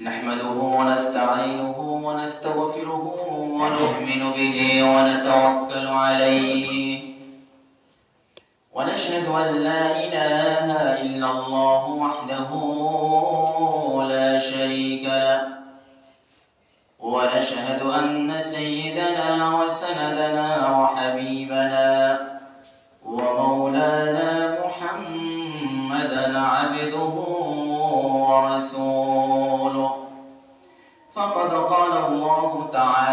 نحمده ونستعينه ونستغفره ونؤمن به ونتوكل عليه. ونشهد أن لا إله إلا الله وحده لا شريك له. ونشهد أن سيدنا وسندنا وحبيبنا ومولانا محمدا عبده ورسوله.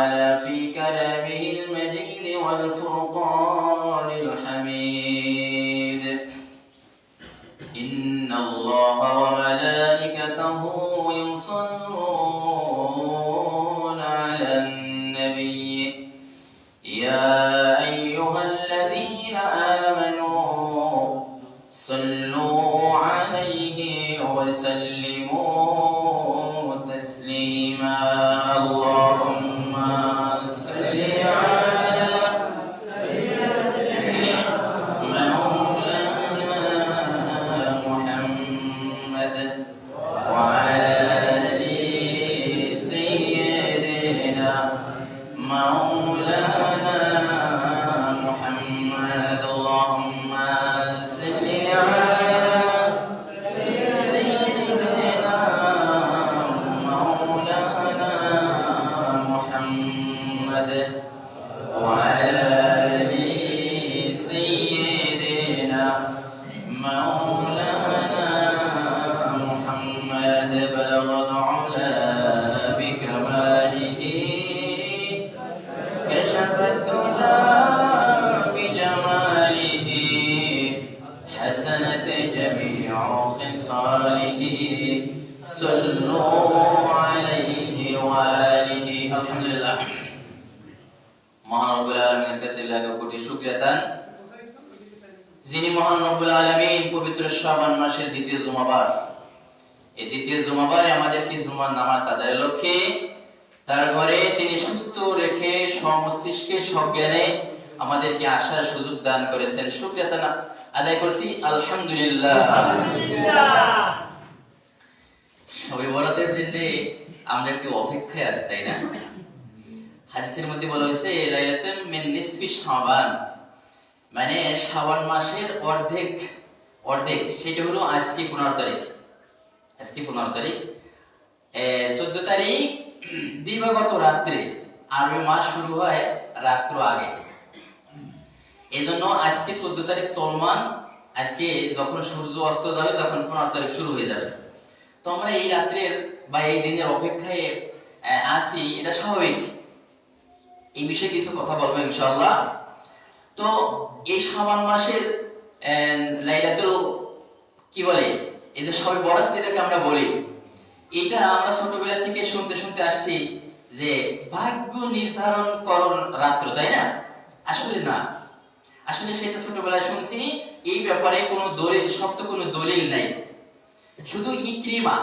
تعالى في كلامه المجيد والفرقان الحميد. إن الله وملائكته يصلون محمد وعلى آل কোটি যিনি মহান রব্বুল আলমিন পবিত্র শ্রাবণ মাসের দ্বিতীয় জুমাবার। এই দ্বিতীয় জুমাবারে আমাদেরকে জুমার নামাজ আদায়ের লক্ষ্যে তার ঘরে তিনি সুস্থ রেখে সমস্তিষ্কে সজ্ঞানে আমাদেরকে আসার সুযোগ দান করেছেন। শুক্রিয়া তানা আদায় করছি। আলহামদুলিল্লাহ। সবে বরাতের দিনে আমরা একটু অপেক্ষায় আছি, তাই না? হাদিসের মধ্যে বলা হয়েছে লাইলাতুন মিন নিসফি শাবান। মানে শাবান মাসের অর্ধেক অর্ধেক, সেটা হলো আজকে পনেরো তারিখ। আজকে পনেরো তারিখ। চোদ্দ তারিখ দিবাগত রাত্রে আরবি মাস শুরু হয় রাত্র আগে। এজন্য আজকে চোদ্দ তারিখ সলমান আজকে যখন সূর্য অস্ত যাবে তখন পনেরো তারিখ শুরু হয়ে যাবে। তো আমরা এই রাত্রের বা এই দিনের অপেক্ষায় আছি, এটা স্বাভাবিক। এই বিষয়ে কিছু কথা বলব ইনশাআল্লাহ। তো এই শাবান মাসের লাইলাতুল, কি বলে? এই যে বরাত যেটাকে আমরা বলি, এটা আমরা ছোটবেলা থেকে শুনতে শুনতে আসছি যে ভাগ্য নির্ধারণ করণ রাত্র, তাই না? আসলে না। আসলে সেটা ছোটবেলায় শুনছি, এই ব্যাপারে কোনো দলিল, শক্ত কোনো দলিল নাই। শুধু ইক্রিমা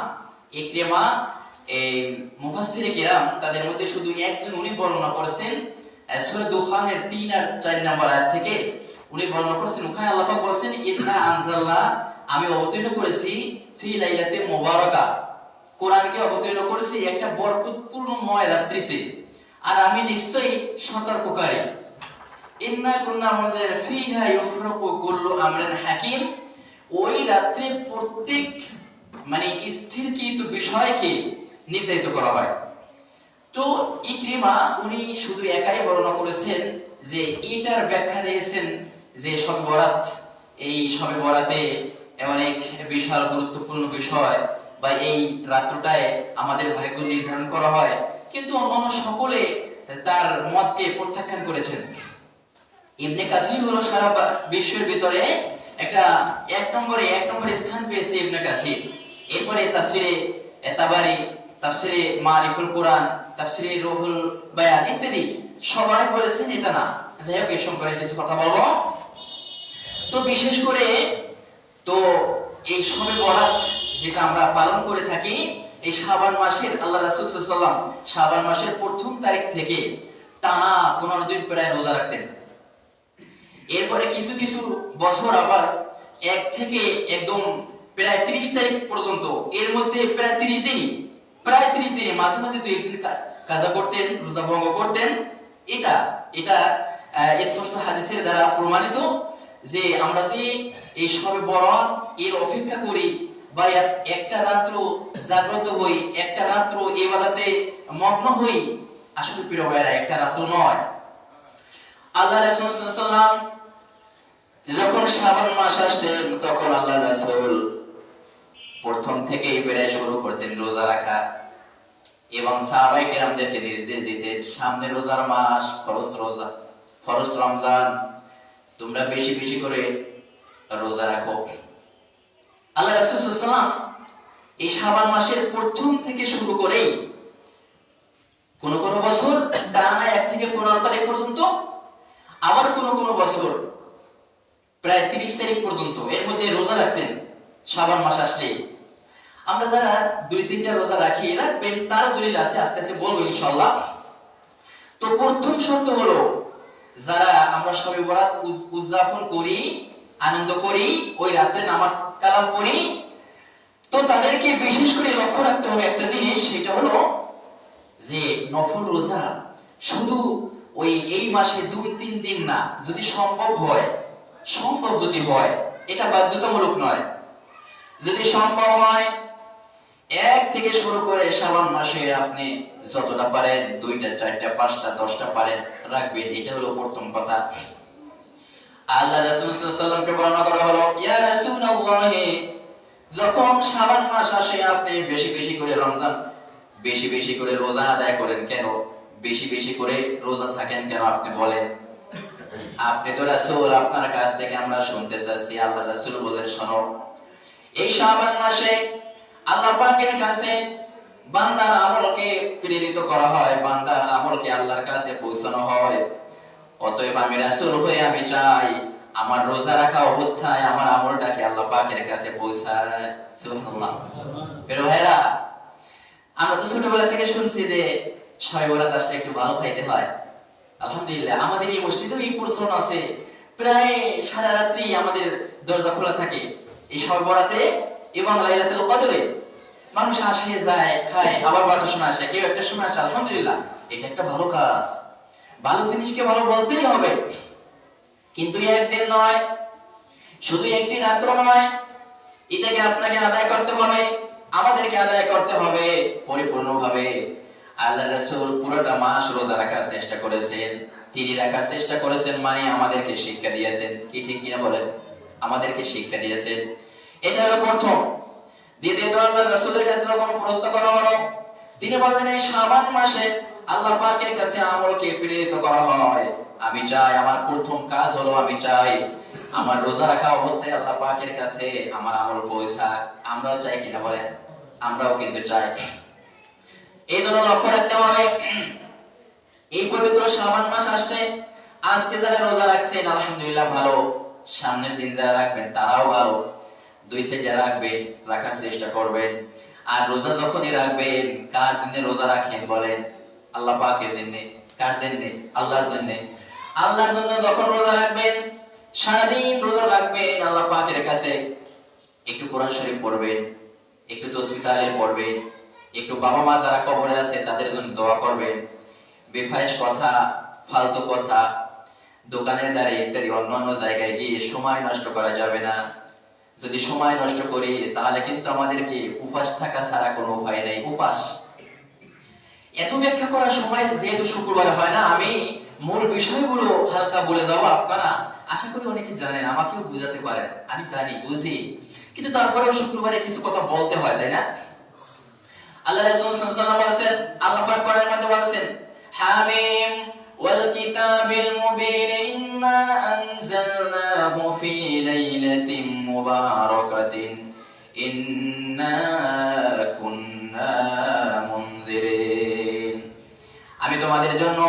ইক্রিমা এই মুফাসসিরে কিরাম, তাদের মধ্যে শুধু একজন উনি বর্ণনা করেছেন সূরা দুখানের 3 আর 4 নম্বর আয়াত থেকে। উনি বর্ণনা করেছেন ওখানে আল্লাহ পাক বলেছেন, ইন্না আনজালনা আমি অবতীর্ণ করেছি ফি লাইলাতে মুবারাকা। কোরআনকে অবতীর্ণ করেছি একটা বরকতপূর্ণময় রাত্রিতে। আর আমি নিশ্চয়ই সতর্ককারী। ইন্না কুন্না মুনজির ফিহা ইউফরাকু কুল্লু আমরিন হাকিম ওই রাত্রে প্রত্যেক মানে স্থিরকৃত বিষয়কে নির্ধারিত করা হয়। তো ইকরিমা উনি শুধু একাই বর্ণনা করেছেন যে এটার ব্যাখ্যা দিয়েছেন যে সবে বরাত, এই সবে বরাতে অনেক বিশাল গুরুত্বপূর্ণ বিষয় বা এই রাত্রটায় আমাদের ভাগ্য নির্ধারণ করা হয়। কিন্তু অন্যান্য সকলে তার মতকে প্রত্যাখ্যান করেছেন। ইবনে কাসির হলো সারা বিশ্বের ভিতরে একটা এক নম্বরে এক নম্বরে স্থান পেয়েছে ইবনে কাসির। এরপরে তাফসিরে তাবারি তাফসিরে মারিফুল কোরআন, তাফসিরে রুহুল বায়ান ইত্যাদি সবাই বলেছেন এটা না। যাই হোক এই সম্পর্কে কিছু কথা বলব। তো বিশেষ করে তো এই সবে বরাত যেটা আমরা পালন করে থাকি, এই শাবান মাসের, আল্লাহ রাসূল ওয়াসাল্লাম শাবান মাসের প্রথম তারিখ থেকে টানা পনেরো দিন প্রায় রোজা রাখতেন। এরপরে কিছু কিছু বছর আবার এক থেকে একদম প্রায় তিরিশ তারিখ পর্যন্ত, এর মধ্যে প্রায় তিরিশ দিনই, প্রায় ত্রিশ দিনে মাঝে মাঝে দুই একদিন কাজা করতেন, রোজা ভঙ্গ করতেন। এটা এটা স্পষ্ট হাদিসের দ্বারা প্রমাণিত। যে আমরা যে এই সবে বরাত এর অপেক্ষা করি, বা একটা রাত্র জাগ্রত হই, একটা রাত্র এই বেলাতে মগ্ন হই, আসলে প্রিয় ভাইয়েরা, একটা রাত্র নয়। আল্লাহ রাসূল সাল্লাল্লাহু যখন শ্রাবণ মাস আসতেন তখন আল্লাহ রাসূল প্রথম থেকেই প্রায় শুরু করতেন রোজা রাখা। এবং সাহাবাই কেরামদেরকে নির্দেশ দিতেন, সামনে রোজার মাস, ফরজ রোজা, ফরজ রমজান তোমরা বেশি বেশি করে রোজা রাখো। আল্লাহ রাসূলুল্লাহ এই শাবান মাসের প্রথম থেকে শুরু করেই কোন কোন বছর টানা এক থেকে পনেরো তারিখ পর্যন্ত, আবার কোন কোন বছর প্রায় তিরিশ তারিখ পর্যন্ত এর মধ্যে রোজা রাখতেন সাবান মাস আসলে আমরা যারা দুই তিনটা রোজা রাখি, রাখবেন তার দলিল আছে, আস্তে আস্তে বলব ইনশাল্লাহ তো প্রথম শর্ত হলো যারা আমরা সবে বরাত উদযাপন করি, আনন্দ করি, ওই রাতে নামাজ কালাম করি, তো তাদেরকে বিশেষ করে লক্ষ্য রাখতে হবে একটা জিনিস, সেটা হলো যে নফল রোজা শুধু ওই এই মাসে দুই, তিন দিন না, যদি সম্ভব হয়, সম্ভব যদি হয়, এটা বাধ্যতামূলক নয়। যদি সম্ভব হয় এক থেকে শুরু করে শ্রাবণ মাসে আপনি যতটা পারেন, দুইটা, চারটা, পাঁচটা, দশটা পারেন, রাখবেন। এটা হলো প্রথম কথা। আল্লাহ রাসূল সাল্লাল্লাহু আলাইহি সাল্লামকে বর্ণনা করা হলো, ইয়া রাসূলুল্লাহ, যখন মাস আসে, আপনি বেশি বেশি করে রমজান, বেশি বেশি করে রোজা আদায় করেন কেন? বেশি বেশি করে রোজা থাকেন কেন আপনি বলেন? আপনি তো রাসূল, আপনার কাছ থেকে আমরা শুনতে চাচ্ছি। আল্লাহ রাসূল বলেন, শোনো, এই শাবান মাসে আল্লাহ পাকের কাছে বান্দার আমলকে প্রেরিত করা হয়, বান্দার আমলকে আল্লাহর কাছে পৌঁছানো হয়। অতএব আমি রাসূল হয়ে আমি চাই, আমার রোজা রাখা অবস্থায় আমার আমলটাকে আল্লাহ পাকের কাছে পৌঁছায়। সুবহানাল্লাহ। ভাইরা আমরা তো ছোটবেলা থেকে শুনছি যে ছয় বরাত একটু ভালো খাইতে হয়। আলহামদুলিল্লাহ, আমাদের এই মসজিদেও এই প্রচলন আছে। প্রায় সারা রাত্রি আমাদের দরজা খোলা থাকে। এই ছয় বরাতে এবং লাইলাতুল কদরে। মানুষ আসে, যায়, খায়, আবার বারোটার সময় আসে। কেউ একটা সময় আসে, আলহামদুলিল্লাহ, এটা একটা ভালো কাজ। ভালো জিনিসকে ভালো বলতেই হবে। কিন্তু একদিন নয়, শুধু একটি রাত্র নয়, এটাকে আপনাকে আদায় করতে হবে, আমাদেরকে আদায় করতে হবে, পরিপূর্ণভাবে। আল্লাহ রাসূল পুরোটা মাস রোজা রাখার চেষ্টা করেছেন, তিনি রাখার চেষ্টা করেছেন মানে আমাদেরকে শিক্ষা দিয়েছেন। কি ঠিক কিনা বলেন? আমাদেরকে শিক্ষা দিয়েছেন। এটা হলো প্রথম। দ্বিতীয়ত আল্লাহ রাসূলের কাছে যখন প্রশ্ন করা হলো, তিনি বলেন এই শাবান মাসে আল্লাহ পাকের কাছে আমলকে প্রেরিত করা হয়। আমি চাই, আমার প্রথম কাজ হলো আমি চাই, আমার রোজা রাখা অবস্থায় আল্লাহ পাকের কাছে আমার আমল পৌঁছাক। আমরাও চাই কিনা বলেন? আমরাও কিন্তু চাই। এই জন্য লক্ষ্য রাখতে হবে। এই পবিত্র শ্রাবণ মাস আসছে, আজকে যারা রোজা রাখছেন, আলহামদুলিল্লাহ ভালো। সামনের দিন যারা রাখবেন, তারাও ভালো। দুই সাইডে রাখবেন রাখার চেষ্টা করবেন আর রোজা যখনই রাখবেন, কার জন্য রোজা রাখেন বলেন? আল্লাহ পাকের জন্য। কার জন্য? আল্লাহর জন্য। আল্লাহর জন্য যখন রোজা রাখবেন, সারাদিন রোজা রাখবেন, আল্লাহ পাকের কাছে একটু কোরআন শরীফ পড়বেন, একটু তসবি তাহলিল পড়বেন, একটু বাবা মা যারা কবরে আছে, তাদের জন্য দোয়া করবেন। বেফায়েস কথা, ফালতু কথা, দোকানের দ্বারে ইত্যাদি অন্যান্য জায়গায় গিয়ে সময় নষ্ট করা যাবে না। যদি সময় নষ্ট করি, তাহলে কিন্তু আমাদেরকে উপাস থাকা ছাড়া কোনো উপায় নেই। উপাস। এত ব্যাখ্যা করার সময় যেহেতু শুক্রবার হয় না, আমি মূল বিষয়গুলো হালকা বলে যাব আপনারা। আশা করি অনেকে জানেন, আমাকেও বুঝাতে পারেন। আমি জানি, বুঝি। কিন্তু তারপরেও শুক্রবারে কিছু কথা বলতে হয়, তাই না? আল্লাহ রাসূল সাল্লাল্লাহু আলাইহি ওয়াসাল্লাম আল্লাহ পাক কোরআনের মধ্যে বলেছেন, হামিম। কিতাবিল মুবিন ইন্না আনজালনাহু ফি লাইলাতিন মুবারাকাতিন ইন্না কুন্না মুনজিরিন আমি তোমাদের জন্য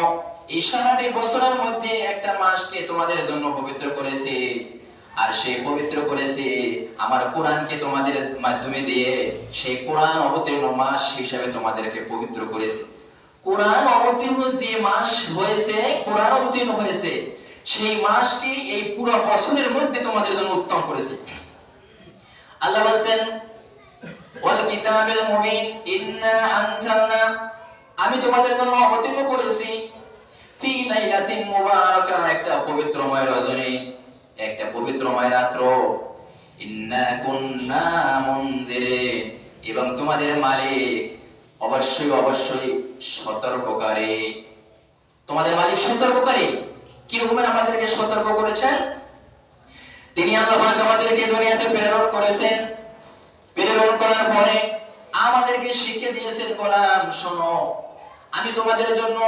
এই সারাটি বছরের মধ্যে একটা মাসকে তোমাদের জন্য পবিত্র করেছি। আর সেই পবিত্র করেছি আমার কোরআনকে তোমাদের মাধ্যমে দিয়ে সেই কোরআন অবতীর্ণ মাস হিসাবে তোমাদেরকে পবিত্র করেছি। কোরআন অবতীর্ণ যে মাস হয়েছে, কোরআন অবতীর্ণ হয়েছে, সেই মাসকে এই পুরো বছরের মধ্যে তোমাদের জন্য উত্তম করেছে। আল্লাহ বলছেন, ওয়াল কিতাবিল মুবিন, ইন্না আমি তোমাদের জন্য অবতীর্ণ করেছি। ফি লাইলাতিন মুবারাকা, একটা পবিত্রময় রজনী, একটা পবিত্রময় রাত্র। ইন্না কুন্না মুনজিরিন এবং তোমাদের মালিক অবশ্যই অবশ্যই সতর্ককারী। তোমাদের মালিক সতর্ককারী? কি রকমের আমাদেরকে সতর্ক করেছেন তিনি আল্লাহ আমাদেরকে দুনিয়াতে প্রেরণ করেছেন। প্রেরণ করার পরে আমাদেরকে শিখে দিয়েছেন শোনো, আমি তোমাদের জন্য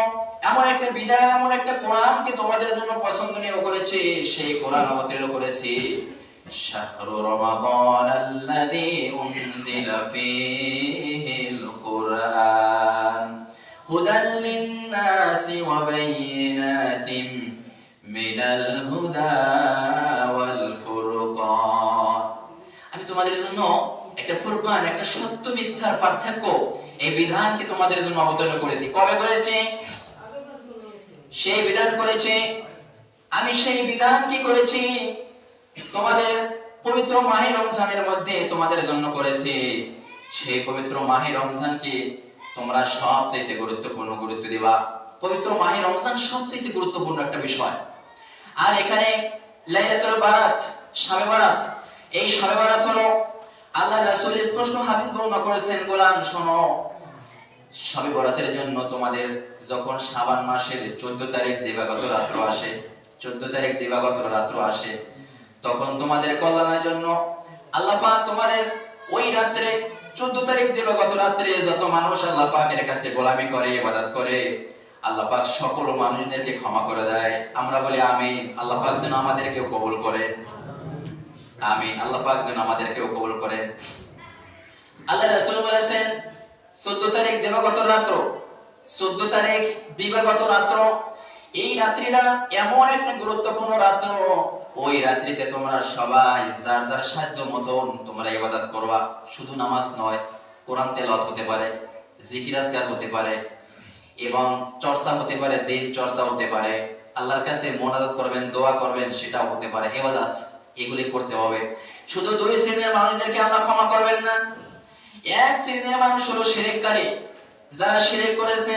এমন একটা বিদায় এমন একটা কোরআনকে তোমাদের জন্য পছন্দনীয় করেছি। সেই কোরআন অবতীর্ণ করেছি। শাহরু রমাদান আল্লাযী উনজিলা বায়িনাতিন মিনাল হুদা ওয়াল ফুরকান আমি তোমাদের জন্য একটা ফুরকান, একটা সত্য মিথ্যার পার্থক্য এই বিধানকে তোমাদের জন্য অবতীর্ণ করেছি। কবে করেছি? সেই বিধান করেছে। আমি সেই বিধান কি করেছি? তোমাদের পবিত্র মাহে রমজানের মধ্যে তোমাদের জন্য করেছি। সেই পবিত্র মাহে রমজানকে তোমরা সবচেয়ে গুরুত্বপূর্ণ গুরুত্ব দিবা। পবিত্র মাহে রমজান সবচেয়ে গুরুত্বপূর্ণ একটা বিষয়। আর এখানে লাইলাতুল বারাত শাবে বারাত। এই শাবে বারাত হলো আল্লাহ রাসূল স্পষ্ট হাদিস বর্ণনা করেছেন, গোলাম, শোনো। শবে বরাতের জন্য তোমাদের যখন শাবান মাসের 14 তারিখ দিবাগত রাত্র আসে 14 তারিখ দিবাগত রাত্র আসে, তখন তোমাদের কল্যাণের জন্য আল্লাহ তোমাদের ওই রাত্রে 14 তারিখ দিবাগত রাত্রে যত মানুষ আল্লাহ পাকের কাছে গোলামি করে, ইবাদত করে, আল্লাহ পাক সকল মানুষদেরকে ক্ষমা করে দেয়। আমরা বলি আমিন। আল্লাহ পাক যেন আমাদেরকে কবুল করে। আমিন। আল্লাহ পাক যেন আমাদেরকেও কবুল করে। আল্লাহ রাসূল বলেছেন 14 তারিখ দিবাগত রাত্র। 14 তারিখ দিবাগত রাত্র এই রাত্রিটা এমন একটা গুরুত্বপূর্ণ রাত্র। ওই রাত্রিতে তোমরা সবাই যার যার সাধ্য মতন তোমরা ইবাদত করবা। শুধু নামাজ নয়, কোরআন তেলাওয়াত হতে পারে, জিকির আজকার হতে পারে, এবং চর্চা হতে পারে, দিন চর্চা হতে পারে। আল্লাহর কাছে মোনাজাত করবেন, দোয়া করবেন, সেটাও হতে পারে। ইবাদত, এগুলি করতে হবে। শুধু দুই শ্রেণির মানুষদেরকে আল্লাহ ক্ষমা করবেন না। এক শ্রেণির মানুষ হলো শিরিককারী। যারা শিরিক করেছে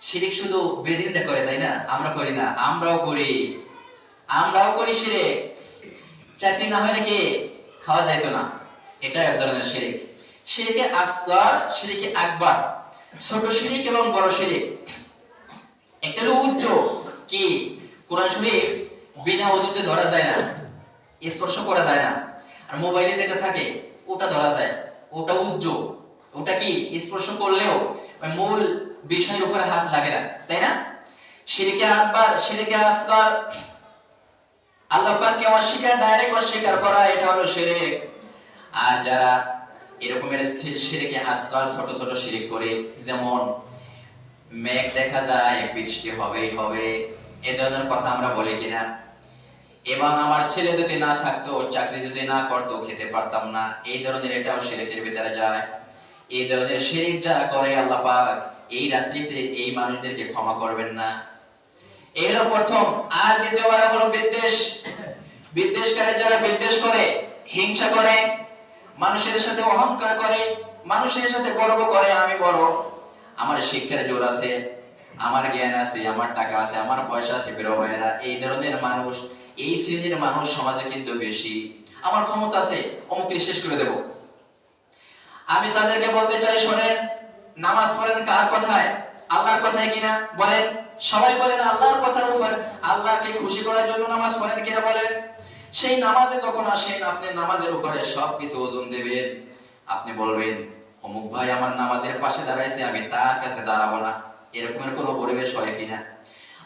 শিরিক শুধু বেদিনটা করে, তাই না? আমরা করি না, আমরাও করি। আমরাও করি শিরিক। চাকরি না হলে কি খাওয়া যাইতো না? এটা এক ধরনের শিরিক। শিরিকে আসগার, শিরিকে আকবার। ছোট শিরিক এবং বড় শিরিক। একটা উচ্চ, কি? কোরআন শরীফ বিনা ওজুতে ধরা যায় না, স্পর্শ করা যায় না। আর মোবাইলে যেটা থাকে, ওটা ধরা যায়। ওটা উজ্জ্ব ওটা কি? স্পর্শ করলেও মূল বিষয়ের উপরে হাত লাগে না, তাই না? সিরিকে আকবার সিরিকে আসগার আল্লাহ পাককে অস্বীকার ডাইরেক্ট অস্বীকার করা, এটা হলো শিরিক আর যারা এরকমের শিরিকে আসগার ছোট ছোট শিরিক করে, যেমন মেঘ দেখা যায়, বৃষ্টি হবেই হবে, এ ধরনের কথা আমরা বলি কিনা? এবং আমার ছেলে যদি না থাকতো, চাকরি যদি না করতো, খেতে পারতাম না, এই ধরনের এটাও শিরিকের ভিতরে যায়। এই ধরনের শিরিক যারা করে, আল্লাহ পাক এই রাত্রিতে এই মানুষদেরকে ক্ষমা করবেন না। হলো প্রথম। আর দ্বিতীয়বার হলো বিদ্বেষ। বিদ্বেষকারী যারা বিদ্বেষ করে, হিংসা করে, মানুষের সাথে অহংকার করে, মানুষের সাথে গর্ব করে, আমি বড়। আমার শিক্ষার জোর আছে, আমার জ্ঞান আছে, আমার টাকা আছে, আমার পয়সা আছে বেরো ভাইয়েরা, এই ধরনের মানুষ, এই শ্রেণির মানুষ সমাজে কিন্তু বেশি। আমার ক্ষমতা আছে অমুক শেষ করে দেব। আমি তাদেরকে বলতে চাই, শোনেন নামাজ পড়েন কার কথায়? আল্লাহর কথায় কিনা? বলেন। সবাই বলেন আল্লাহর কথার উপর। আল্লাহকে খুশি করার জন্য নামাজ পড়েন কিনা বলেন? সেই নামাজে যখন আসেন, আপনি নামাজের উপরে সবকিছু ওজন দেবেন। আপনি বলবেন, অমুক ভাই আমার নামাজের পাশে দাঁড়াইছে, আমি তার কাছে দাঁড়াবো না। এরকমের কোনো পরিবেশ হয় কিনা?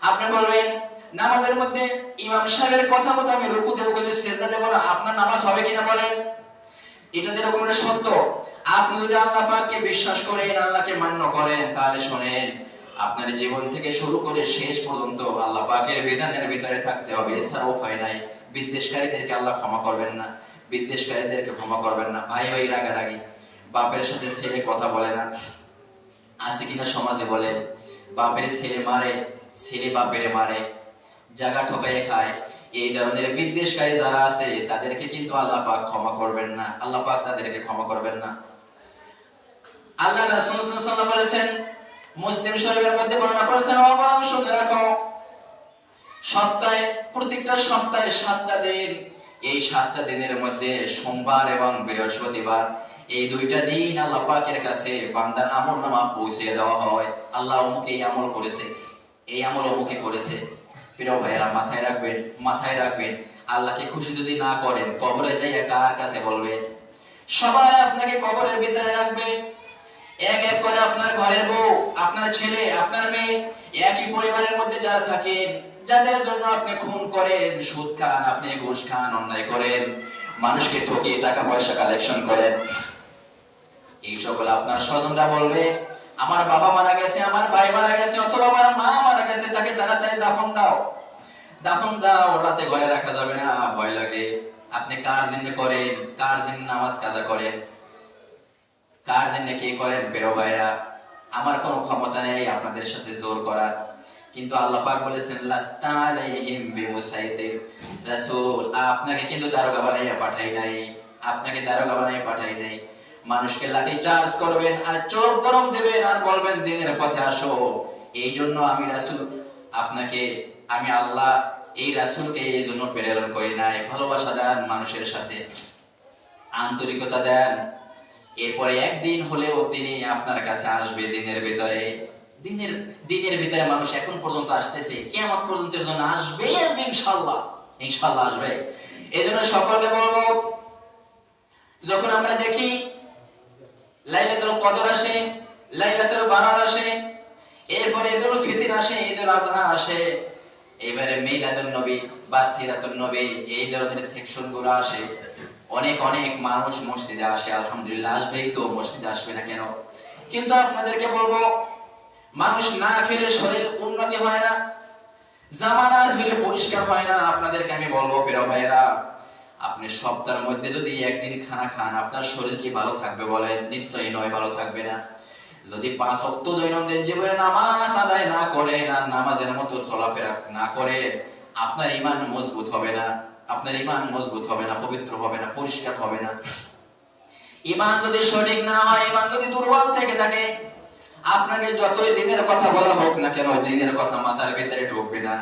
আপনি বলবেন, নামাজের মধ্যে ইমাম সাহেবের কথা মতো আমি রুকু দেবো কিন্তু দেবো না। আপনার নামাজ হবে কিনা বলেন? এটা যেরকম সত্য আপনি যদি আল্লাহ পাককে বিশ্বাস করেন, আল্লাহকে মান্য করেন, তাহলে শোনেন, আপনার জীবন থেকে শুরু করে শেষ পর্যন্ত আল্লাহ পাকের বিধানের ভিতরে থাকতে হবে। এছাড়া উপায় নাই। বিদ্বেষকারীদেরকে আল্লাহ ক্ষমা করবেন না। বিদ্বেষকারীদেরকে ক্ষমা করবেন না। ভাই ভাই রাগারাগি। বাপের সাথে ছেলে কথা বলে না। আছে কিনা সমাজে বলে, বাপের ছেলে মারে, ছেলে বাপের মারে, জায়গা ঠকাইয়ে খায়। এই ধরনের বিদ্বেষকারী যারা আছে, তাদেরকে কিন্তু আল্লাহ পাক ক্ষমা করবেন না। আল্লাহ পাক তাদেরকে ক্ষমা করবেন না। আল্লাহ রাসূল বলেছেন, মুসলিম শরীফের মধ্যে বর্ণনা করেছেন অবাম শুনে রাখো, সপ্তাহে, প্রত্যেকটা সপ্তাহে সাতটা দিন, এই সাতটা দিনের মধ্যে সোমবার এবং বৃহস্পতিবার, এই দুইটা দিন আল্লাহ পাকের কাছে বান্দার আমল নামা পৌঁছে দেওয়া হয়। আল্লাহ অমুক এই আমল করেছে, এই আমল অমুকে করেছে। প্রিয় ভাইয়েরা, মাথায় রাখবেন মাথায় রাখবেন, আল্লাহকে খুশি যদি না করেন, কবরে যাইয়া কার কাছে বলবেন? সবাই আপনাকে কবরের ভিতরে রাখবে। এক এক করে আপনার ঘরের বউ, আপনার ছেলে, আপনার মেয়ে, একই পরিবারের মধ্যে যারা থাকেন, যাদের জন্য আপনি খুন করেন, সুদ খান, আপনি ঘুষ খান, অন্যায় করেন, মানুষকে ঠকিয়ে টাকা পয়সা কালেকশন করেন। এই সকল আপনার স্বজনরা বলবে আমার বাবা মারা গেছে, আমার ভাই মারা গেছে, অথবা আমার মা মারা গেছে, তাকে তাড়াতাড়ি দাফন দাও। দাফন দাও, রাতে ঘরে রাখা যাবে না, ভয় লাগে। আপনি কার জন্য করেন? কার জন্য নামাজ কাজা করেন? কার জন্য কি করেন বেরো ভাইরা আমার কোনো ক্ষমতা নেই আপনাদের সাথে জোর করার। কিন্তু আল্লাহ পাক বলেছেন, লাস্তা আলাইহিম রাসূল। আপনাকে কিন্তু দারোগা বানাইয়া পাঠাই নাই। আপনাকে দারোগা বানাইয়া পাঠাই নাই। মানুষকে লাঠি চার্জ করবেন আর চোখ গরম দেবেন আর বলবেন, দিনের পথে আসো। এই জন্য আমি রাসূল আপনাকে, আমি আল্লাহ এই রাসূলকে এই জন্য প্রেরণ করি নাই। ভালোবাসা দেন মানুষের সাথে, আন্তরিকতা দেন। এরপরে একদিন হলেও তিনি আপনার কাছে আসবে দিনের ভিতরে। দিনের দিনের ভিতরে মানুষ এখন পর্যন্ত আসতেছে কেমন পর্যন্ত জন্য আসবে আসবে ইনশাল্লাহ ইনশাল্লাহ আসবে। এই জন্য সকলকে বলব, যখন আমরা দেখি লাইলাতুল কদর আসে, লাইলাতুল বারাত আসে, এরপরে ঈদুল ফিতর আসে, ঈদুল আসে, এবারে মিলাদুন নবী বা সিরাতুন নবী, এই ধরনের আসে। অনেক অনেক মানুষ মসজিদে আসে, আলহামদুলিল্লাহ আসবেই তো, মসজিদে আসবে না কেন? কিন্তু আপনাদেরকে বলব, মানুষ না খেলে শরীর উন্নতি হয় না জামা না ধুলে পরিষ্কার হয় না। আপনাদেরকে আমি বলব, প্রিয় ভাইয়েরা আপনি সপ্তাহের মধ্যে যদি একদিন খানা খান, আপনার শরীর কি ভালো থাকবে বলেন? নিশ্চয়ই নয়, ভালো থাকবে না। যদি পাঁচ অক্ত দৈনন্দিন জীবনে নামাজ আদায় না করেন আর নামাজের মতো চলাফেরা না করেন, আপনার ইমান মজবুত হবে না। আপনার ইমান মজবুত হবে না, পবিত্র হবে না, পরিষ্কার হবে না। ইমান যদি সঠিক না হয় ইমান যদি দুর্বল থেকে থাকে, আপনাকে যতই দিনের কথা বলা হোক না কেন, দিনের কথা মাথার ভিতরে ঢুকবে না।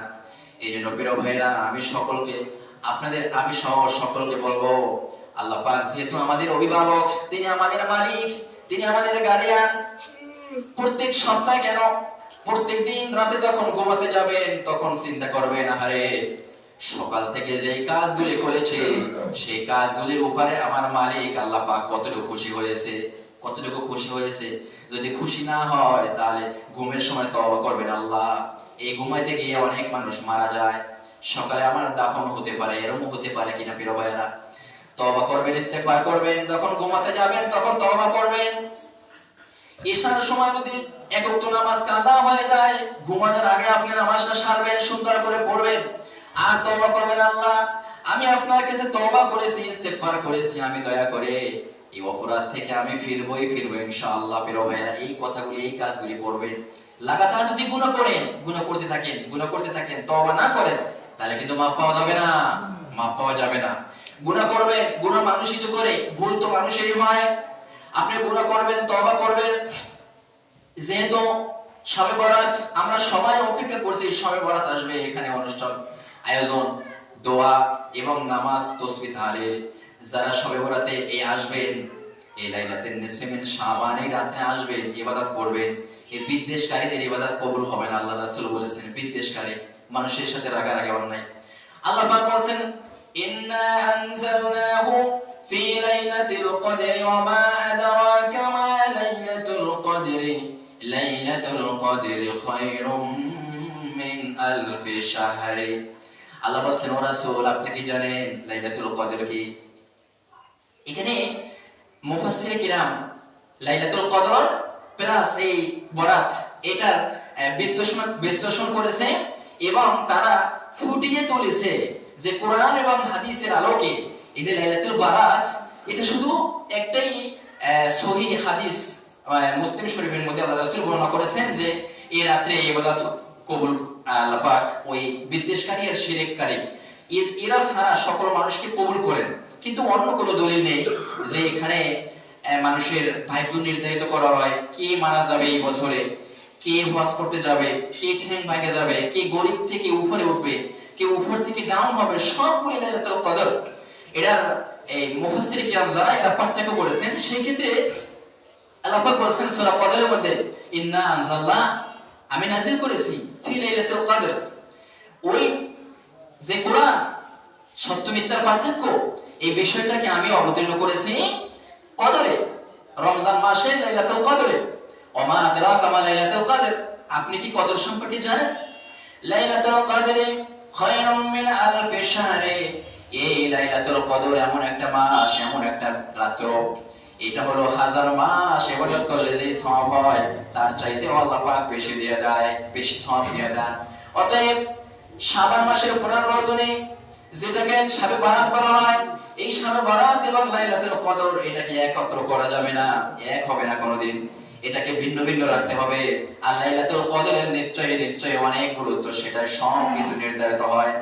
এই জন্য প্রিয় ভাইরা আমি সকলকে আপনাদের, আমি সহ সকলকে বলব, আল্লাহ পাক যেহেতু আমাদের অভিভাবক, তিনি আমাদের মালিক, তিনি আমাদের গার্ডিয়ান প্রত্যেক সপ্তাহে কেন? প্রত্যেক দিন রাতে যখন ঘুমাতে যাবেন, তখন চিন্তা করবেন, আহারে, সকাল থেকে যে কাজগুলি করেছে, সেই কাজগুলির উপরে আমার মালিক আল্লাহ পাক কতটুকু খুশি হয়েছে, কতটুকু খুশি হয়েছে। যদি খুশি না হয়, তাহলে ঘুমের সময় তওবা করবেন আল্লাহ। এই ঘুমাইতে গিয়ে অনেক মানুষ মারা যায়। সকালে আমার দাফন হতে পারে এরকম হতে পারে কিনা প্রিয় ভাইয়েরা। তওবা করবেন, ইস্তেগফার করবেন, যখন ঘুমাতে যাবেন তখন তওবা করবেন। ঈশার সময় যদি একক নামাজ কাদা হয়ে যায়, ঘুমানোর আগে আপনি নামাজটা সারবেন, সুন্দর করে পড়বেন। আর তওবা করবেন, আল্লাহ, আমি আপনার কাছে তওবা করেছি, ইস্তেগফার করেছি, আমি দয়া করে এই অপরাধ থেকে আমি ফিরবই, ফিরবো ইনশাআল্লাহ, প্রিয় ভাইরা এই কথাগুলি, এই কাজগুলি করবেন লাগাতার যদি গুনাহ করেন গুনাহ করতে থাকেন, গুনাহ করতে থাকেন, তওবা না করেন তাহলে কিন্তু মাপ পাওয়া যাবে না। মাপ পাওয়া যাবে না। গুনাহ করবেন গুণা মানুষই তো করে, ভুল তো মানুষেরই হয়। আপনি গুনাহ করবেন, তওবা করবেন। যেহেতু সবে বরাত, আমরা সবাই অপেক্ষা করছি, সবে বরাত আসবে এখানে অনুষ্ঠান, আয়োজন, দোয়া এবং নামাজ, তসবি তাহলিল যারা সবে বরাতে এই আসবেন এই লাইলাতের নিসফে মিন শাবানের রাতে আসবেন, ইবাদত করবেন। এই বিদ্বেষকারীদের ইবাদত কবুল হবে না, আল্লাহ রাসূল বলেছেন, বিদ্বেষকারী। মানুষের সাথে রাগারাগি অন্যায় আল্লাহ পাক বলেন ইন্না আনজালনাহু ফি লাইলাতিল কদরি ওয়া মা আদরাকা মা লাইলাতুল কদরি। লাইলাতুল কদরি খায়রুম মিন আলফি শাহরি। আল্লাহ পাক বলেন ও রাসূল, আপনি কি জানেন লাইলাতুল কদর কি? এখানে মুফাসসির কিরাম লাইলাতুল কদর প্লাস এই বরাত, এটার বিশ্লেষণ বিশ্লেষণ করেছে এবং তারা ফুটিয়ে তুলেছে যে কোরআন এবং হাদিসের আলোকে এই যে লাইলাতুল বারাত, এটা শুধু একটাই সহি হাদিস মুসলিম শরীফের মধ্যে আল্লাহ রাসূল বর্ণনা করেছেন যে এই এই ইবাদত কবুল আল্লাহ ওই বিদ্বেষকারী আর শিরককারী। এর- এরা ছাড়া সকল মানুষকে কবুল করেন। কিন্তু অন্য কোনো দলিল নেই যে এখানে মানুষের ভাগ্য নির্ধারিত করা হয় কে মারা যাবে এই বছরে। কে হজ করতে যাবে, কে ঠ্যাং ভাঙে যাবে, কে গরিব থেকে উপরে উঠবে, কে উপর থেকে ডাউন হবে সবগুলি কদর। এরা এই মুফাসসির কিরাম যারা, এরা পার্থক্য করেছেন। সেই ক্ষেত্রে আল্লাহ পাক বলেছেন সূরা কদরের মধ্যে, ইন্না আমি নাযিল করেছি ফি লাইলাতুল কদর। ওই যে কোরআন, সত্য মিথ্যার পার্থক্য, এই বিষয়টাকে আমি অবতীর্ণ করেছি কদরে, রমজান মাসে লাইলাতুল কদরে। ওমা আদরাকা মা লাইলাতুল কদর। আপনি কি কদর সম্পর্কে জানেন? লাইলাতুল কদরে খায়রুম মিন শাহরে। এই লাইলাতুল কদর এমন একটা মাস, এমন একটা রাত্র। এটা হলো হাজার মাস ইবাদত করলে যে সওয়াব হয়, তার চাইতে আল্লাহ পাক বেশি দিয়ে দেয়, বেশি সওয়াব দিয়ে দেন। অতএব শাবান মাসের যেটাকে সাবে বারাত বলা হয়, এই সাবে বারাত এবং লাইলাতুল কদর এটাকে একত্র করা যাবে না, এক হবে না কোনোদিন। এটাকে ভিন্ন ভিন্ন রাখতে হবে। আর লাইলাতুল কদরের নিশ্চয়ই নিশ্চয়ই অনেক গুরুত্ব সেটা সব কিছু নির্ধারিত হয়।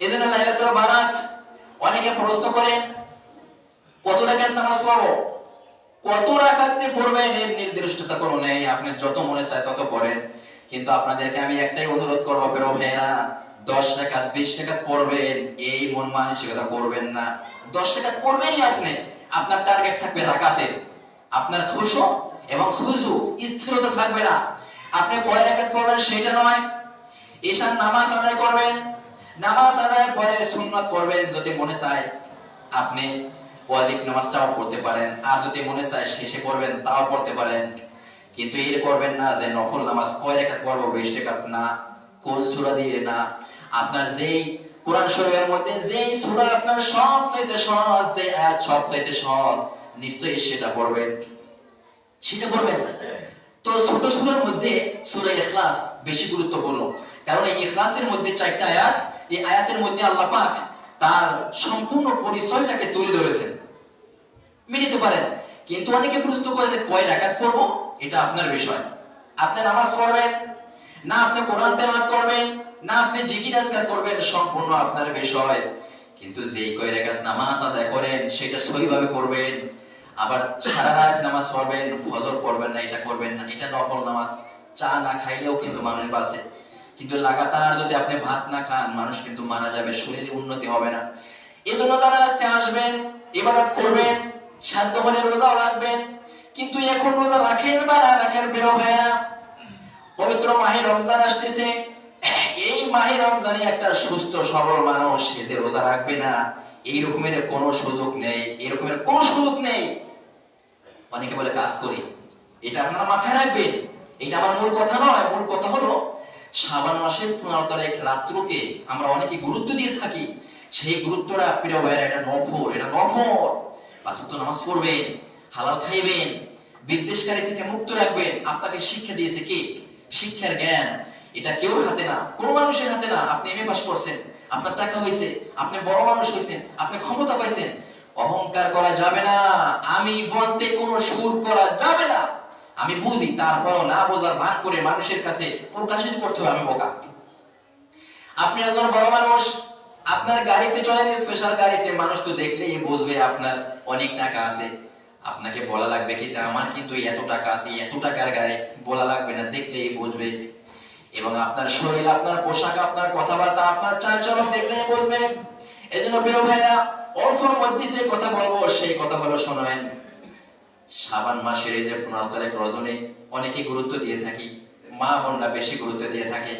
এজন্য লাইলাতুল বারাত অনেকে প্রশ্ন করেন কত রাকাত নামাজ পড়ব? কত রাকাতে পড়বেন এর নির্দিষ্টতা কোনো নেই, আপনি যত মনে চায় তত পড়েন। কিন্তু আপনাদেরকে আমি একটাই অনুরোধ করব বেরো ভাইয়েরা, দশ টাকা বিশ টাকা পড়বেন, এই মন মানসিকতা করবেন না। দশ টাকা পড়বেনই আপনি। আপনার টার্গেট থাকবে রাকাতের। আপনার খুশু এবং খুশু স্থিরতা থাকবে না। আপনি কয় রাকাত পড়বেন, সেটা নয়, ঈশান নামাজ আদায় করবেন। নামাজ আদায়ের পরে সুন্নাত পড়বেন, যদি মনে চায় আপনি ওয়াজিব নামাজটাও পড়তে পারেন, আর যদি মনে চায় শেষে পড়বেন, তাও পড়তে পারেন। কিন্তু এর করবেন না যে নফল নামাজ কয় রেখাত পড়ব, বিশ রেখাত না, কোন সূরা দিয়ে না। আপনার যেই কোরআন শরীফের মধ্যে যেই সূরা আপনার সব চাইতে সহজ, যে আয়াত সব চাইতে সহজ, নিশ্চয়ই সেটা পড়বেন। সেটা পড়বেন তো ছোট সূরার মধ্যে সূরা ইখলাস বেশি গুরুত্বপূর্ণ। কারণ এই ইখলাসের মধ্যে চারটা আয়াত, এই আয়াতের মধ্যে আল্লাহ পাক তার সম্পূর্ণ পরিচয়টাকে তুলে ধরেছেন। মিলিতে পারেন। কিন্তু অনেকে প্রশ্ন করেন, কয় রাকাত পড়ব? এটা আপনার বিষয়। আপনি নামাজ পড়বেন, না আপনি কোরআন তেলাওয়াত করবেন, না আপনি জিকির আজকার করবেন সম্পূর্ণ আপনার বিষয়। কিন্তু যেই কয় রাকাত নামাজ আদায় করেন, সেটা সহিভাবে করবেন। আবার সারা রাত নামাজ পড়বেন, ফজর পড়বেন না, এটা করবেন না, এটা নফল নামাজ। চা না খাইলেও কিন্তু মানুষ বাঁচে। কিন্তু লাগাতার যদি আপনি ভাত না খান, মানুষ কিন্তু মারা যাবে, শরীরে উন্নতি হবে না। এই জন্য তারা আজকে আসবেন, ইবাদত করবেন, শান্ত হলে রোজাও রাখবেন, কিন্তু এখন রোজা রাখেন বা না রাখেন বেরো ভাইয়া পবিত্র মাহে রমজান আসতেছে। এই মাহে রমজানে একটা সুস্থ, সবল মানুষ সেতে রোজা রাখবে না এই রকমের কোনো সুযোগ নেই এরকমের কোনো সুযোগ নেই। অনেকে বলে, কাজ করি। এটা আপনারা মাথায় রাখবেন। এটা আমার মূল কথা নয়। মূল কথা হলো, শ্রাবণ মাসের পনেরো তারিখ রাত্রকে আমরা অনেকে গুরুত্ব দিয়ে থাকি। সেই গুরুত্বটা প্রিয় ভাইয়ের, এটা নফর এটা নফর পাঁচত্ব নামাজ পড়বেন, হালাল খাইবেন, বিদ্বেষকারী থেকে মুক্ত রাখবেন। আপনাকে শিক্ষা দিয়েছে কে? শিক্ষার জ্ঞান। এটা কেউ হাতে না, কোনো মানুষের হাতে না। আপনি এমএ পাস করছেন। আপনার টাকা হয়েছে আপনি বড় মানুষ হয়েছেন আপনি ক্ষমতা পাইছেন। অহংকার করা যাবে না, আমি বলতে কোনো সুর করা যাবে না। আমি বুঝি, তারপরও না বোঝার ভাগ করে মানুষের কাছে প্রকাশিত করতে হবে, আমি বোকা। আপনি একজন বড় মানুষ, আপনার গাড়িতে চলেন স্পেশাল গাড়িতে, মানুষ তো দেখলেই বুঝবে আপনার অনেক টাকা আছে। আপনাকে বলা লাগবে কি আমার কিন্তু এত টাকা আছে, এত টাকার গাড়ি, বলা লাগবে না, দেখলেই বুঝবে। এবং আপনার শরীর, আপনার পোশাক, আপনার কথাবার্তা, আপনার চালচলন দেখলেই বুঝবে। এই জন্য প্রিয় ভাইরা অল্পর মধ্যে যে কথা বলব, সেই কথা হলো শোনেন শ্রাবণ মাসের এই যে পনেরো তারিখ রজনী, অনেকে গুরুত্ব দিয়ে থাকি, মা বোনরা বেশি গুরুত্ব দিয়ে থাকে।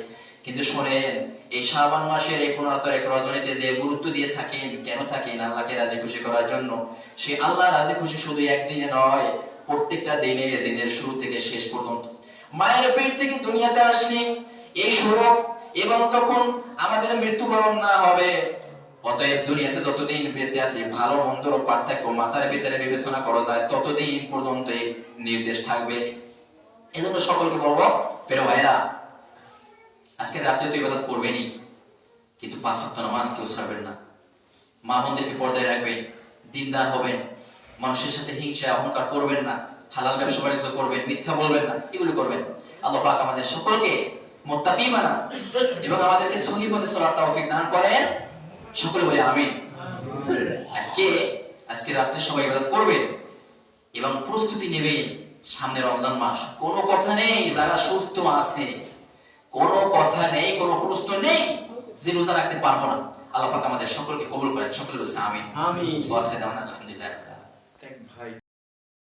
কিন্তু শোনেন, এই শ্রাবণ মাসের এই পনেরো রজনীতে যে গুরুত্ব দিয়ে থাকেন, কেন থাকেন আল্লাহকে রাজি খুশি করার জন্য? সে আল্লাহ রাজি খুশি শুধু একদিনে নয়, প্রত্যেকটা দিনে, দিনের শুরু থেকে শেষ পর্যন্ত। মায়ের পেট থেকে দুনিয়াতে আসি এই স্বরূপ এবং যখন আমাদের মৃত্যুবরণ না হবে, অতএব দুনিয়াতে যতদিন বেঁচে আছি, ভালো মন্দর পার্থক্য মাথার ভিতরে বিবেচনা করা যায়, ততদিন পর্যন্ত এই নির্দেশ থাকবে। এজন্য সকলকে বলব, প্রিয় ভাইরা আজকে রাত্রে তো ইবাদত করবেনই, কিন্তু পাঁচ সপ্তাহ নামাজ কেউ ছাড়বেন না। মা বোনদেরকে পর্দায় রাখবেন, দিনদার হবেন, মানুষের সাথে হিংসা, অহংকার করবেন না। হালাল ব্যবসা বাণিজ্য করবেন মিথ্যা বলবেন না এগুলো করবেন। আল্লাহ পাক আমাদের সকলকে মোত্তাকি বানান এবং আমাদেরকে সহি পথে চলার তৌফিক দান করেন। সকলে বলে আমিন। আজকে আজকে রাত্রে সবাই ইবাদত করবেন এবং প্রস্তুতি নেবে সামনে রমজান মাস। কোনো কথা নেই যারা সুস্থ আছে। কোনো কথা নেই কোনো প্রশ্ন নেই যে রোজা রাখতে পারব না। আল্লাহ পাক আমাদের সকলকে কবুল করেন। সকলে বলছে আমিন। আমিন। আলহামদুলিল্লাহ।